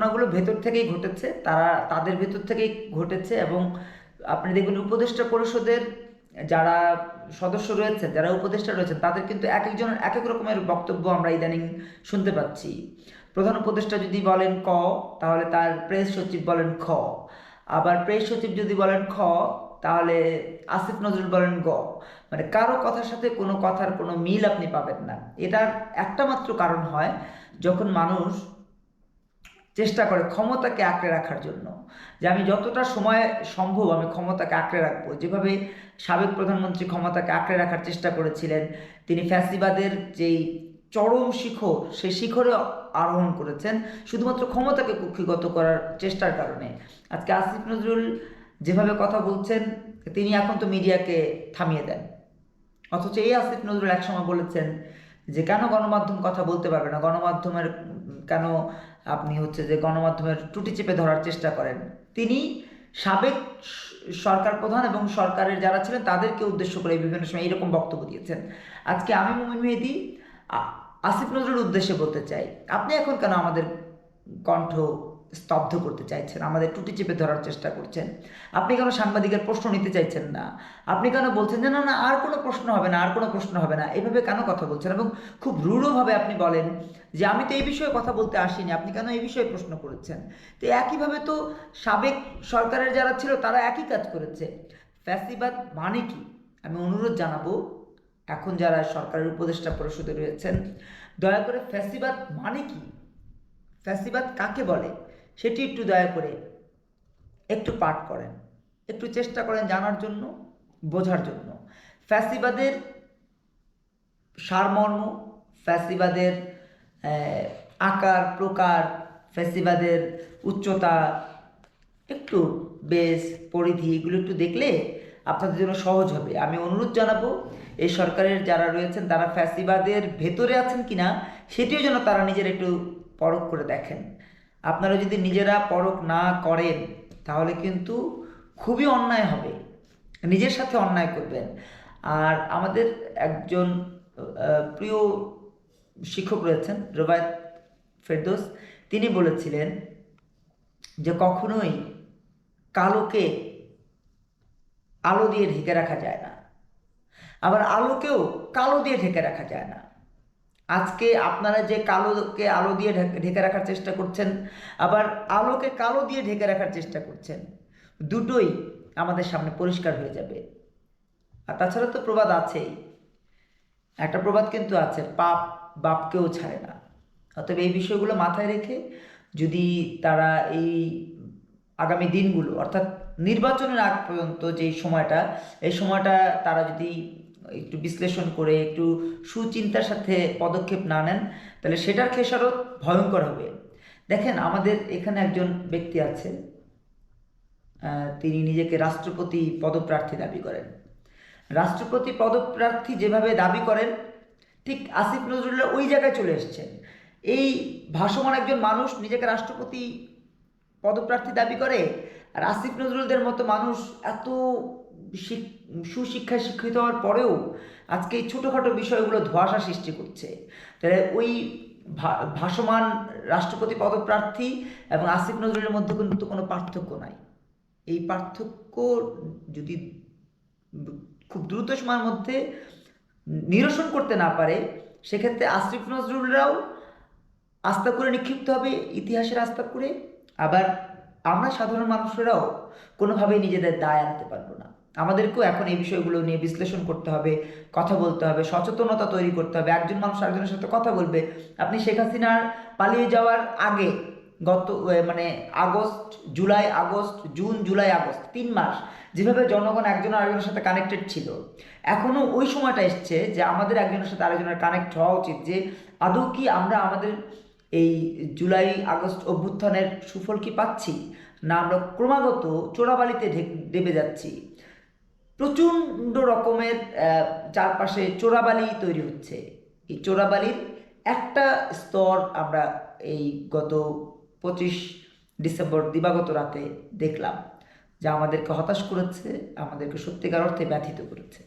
ঘটনাগুলো ভেতর থেকেই ঘটেছে, তারা, তাদের ভেতর থেকেই ঘটেছে এবং আপনি দেখবেন উপদেষ্টা পরিষদের যারা সদস্য রয়েছেন যারা উপদেষ্টা রয়েছেন তাদের কিন্তু এক একজনের এক এক রকমের বক্তব্য আমরা ইদানিং শুনতে পাচ্ছি। প্রধান উপদেষ্টা যদি বলেন ক, তাহলে তার প্রেস সচিব বলেন খ। আবার প্রেস সচিব যদি বলেন খ, তাহলে আসিফ নজরুল বলেন গ। মানে কারও কথার সাথে কোনো কথার কোনো মিল আপনি পাবেন না। এটার একটা মাত্র কারণ হয়, যখন মানুষ চেষ্টা করে ক্ষমতাকে আঁকড়ে রাখার জন্য। যে আমি যতটা সময় সম্ভব আমি ক্ষমতাকে আঁকড়ে রাখব। যেভাবে সাবেক প্রধানমন্ত্রী ক্ষমতাকে আঁকড়ে রাখার চেষ্টা করেছিলেন, তিনি ফ্যাসিবাদের যেই চরম শিখর, সেই শিখরে আরোহণ করেছেন, শুধুমাত্র ক্ষমতাকে কুক্ষিগত করার চেষ্টার কারণে। আজকে আসিফ নজরুল যেভাবে কথা বলছেন, তিনি এখন তো মিডিয়াকে থামিয়ে দেন। অথচ এই আসিফ নজরুল একসময় বলেছেন যে কেন গণমাধ্যম কথা বলতে পারবে না? গণমাধ্যমের, কেন আপনি হচ্ছে যে গণমাধ্যমের টুটি চেপে ধরার চেষ্টা করেন? তিনি সাবেক সরকার প্রধান এবং সরকারের যারা ছিলেন, তাদেরকে উদ্দেশ্য করে বিভিন্ন সময় এরকম বক্তব্য দিয়েছেন। আজকে আমি মুমিন মেহেদি আসিফ নজরুল উদ্দেশ্যে বলতে চাই, আপনি এখন কেন আমাদের কণ্ঠ স্তব্ধ করতে চাইছেন, আমাদের টুটি চেপে ধরার চেষ্টা করছেন। আপনি কেন সাংবাদিকের প্রশ্ন নিতে চাইছেন না? আপনি কেন বলছেন যে, না না, আর কোনো প্রশ্ন হবে না, আর কোনো প্রশ্ন হবে না। এভাবে কেন কথা বলছেন? এবং খুব রূঢ়ভাবে আপনি বলেন যে, আমি তো এই বিষয়ে কথা বলতে আসিনি, আপনি কেন এই বিষয়ে প্রশ্ন করেছেন? তো একইভাবে তো সাবেক সরকারের যারা ছিল, তারা একই কাজ করেছে। ফ্যাসিবাদ মানে কি? আমি অনুরোধ জানাব, এখন যারা সরকারের উপদেষ্টা পরিষদে রয়েছেন, দয়া করে ফ্যাসিবাদ মানে কি? ফ্যাসিবাদ কাকে বলে? সেটি একটু দয়া করে একটু পাঠ করেন। একটু চেষ্টা করেন জানার জন্য, বোঝার জন্য। ফ্যাসিবাদের সারমর্ম, ফ্যাসিবাদের আকার, প্রকার, ফ্যাসিবাদের উচ্চতা, একটু বেশ, পরিধি, এগুলো একটু দেখলে আপনাদের জন্য সহজ হবে। আমি অনুরোধ জানাব, এই সরকারের যারা রয়েছেন, তারা ফ্যাসিবাদের ভেতরে আছেন কিনা, সেটিও যেন তারা নিজের একটু পরখ করে দেখেন। আপনারা যদি নিজেরা পরখ না করেন, তাহলে কিন্তু খুবই অন্যায় হবে। নিজের সাথে অন্যায় করবেন। আর আমাদের একজন প্রিয় শিক্ষক রয়েছেন, রোবায়ত ফেরদোস। তিনি বলেছিলেন যে কখনোই কালোকে আলো দিয়ে ঢেকে রাখা যায় না। আবার আলোকেও কালো দিয়ে ঢেকে রাখা যায় না। আজকে আপনারা যে কালোকে আলো দিয়ে ঢেকে- রাখার চেষ্টা করছেন, আবার আলোকে কালো দিয়ে ঢেকে রাখার চেষ্টা করছেন, দুটোই আমাদের সামনে পরিষ্কার হয়ে যাবে। আর তাছাড়া তো প্রবাদ আছেই। একটা প্রবাদ কিন্তু আছে, পাপ বাপকেও ছাড়ে না। অতএব এই বিষয়গুলো মাথায় রেখে যদি তারা এই আগামী দিনগুলো, অর্থাৎ নির্বাচনের আগ পর্যন্ত যে সময়টা, এই সময়টা তারা যদি একটু বিশ্লেষণ করে, একটু সুচিন্তার সাথে পদক্ষেপ না নেন, তাহলে সেটার খেসারত ভয়ঙ্কর হবে। দেখেন, আমাদের এখানে একজন ব্যক্তি আছে তিনি নিজেকে রাষ্ট্রপতি পদপ্রার্থী দাবি করেন। রাষ্ট্রপতি পদপ্রার্থী যেভাবে দাবি করেন, ঠিক আসিফ নজরুল্লাহ ওই জায়গায় চলে এসেছেন। এই ভাসমান একজন মানুষ নিজেকে রাষ্ট্রপতি পদপ্রার্থী দাবি করে, আর আসিফ নজরুলদের মতো মানুষ এত সুশিক্ষায় শিক্ষিত হওয়ার পরেও আজকে এই ছোটোখাটো বিষয়গুলো ধোঁয়াশা সৃষ্টি করছে। তাহলে ওই ভাসমান রাষ্ট্রপতি পদপ্রার্থী এবং আসিফ নজরুলের মধ্যে কিন্তু কোনো পার্থক্য নাই। এই পার্থক্য যদি খুব দ্রুত সময়ের মধ্যে নিরসন করতে না পারে, সেক্ষেত্রে আসিফ নজরুলরাও আস্থা করে নিক্ষিপ্ত হবে, ইতিহাসের আস্থা করে। আবার আমরা সাধারণ মানুষেরাও কোনোভাবেই নিজেদের দায় আনতে পারব না। আমাদেরকেও এখন এই বিষয়গুলো নিয়ে বিশ্লেষণ করতে হবে, কথা বলতে হবে, সচেতনতা তৈরি করতে হবে। একজন মানুষ আরেকজনের সাথে কথা বলবে। আপনি শেখ হাসিনার পালিয়ে যাওয়ার আগে গত মানে August, July, August, June, July, August, তিন মাস যেভাবে জনগণ একজন আরেকজনের সাথে কানেক্টেড ছিল এখনও ওই সময়টা এসছে যে আমাদের একজনের সাথে আরেকজনের কানেক্ট হওয়া উচিত যে আদৌ কি আমরা আমাদের এই জুলাই, আগস্ট অভ্যুত্থানের সুফল কি পাচ্ছি? না আমরা ক্রমাগত চোরাবালিতে ঢে- ডেবে যাচ্ছি। প্রচণ্ড রকমের চারপাশে চোরাবালি তৈরি হচ্ছে। এই চোরাবালির একটা স্তর আমরা এই গত পঁচিশ ডিসেম্বর দিবাগত রাতে দেখলাম, যা আমাদেরকে হতাশ করেছে, আমাদেরকে সত্যিকার অর্থে ব্যথিত করেছে।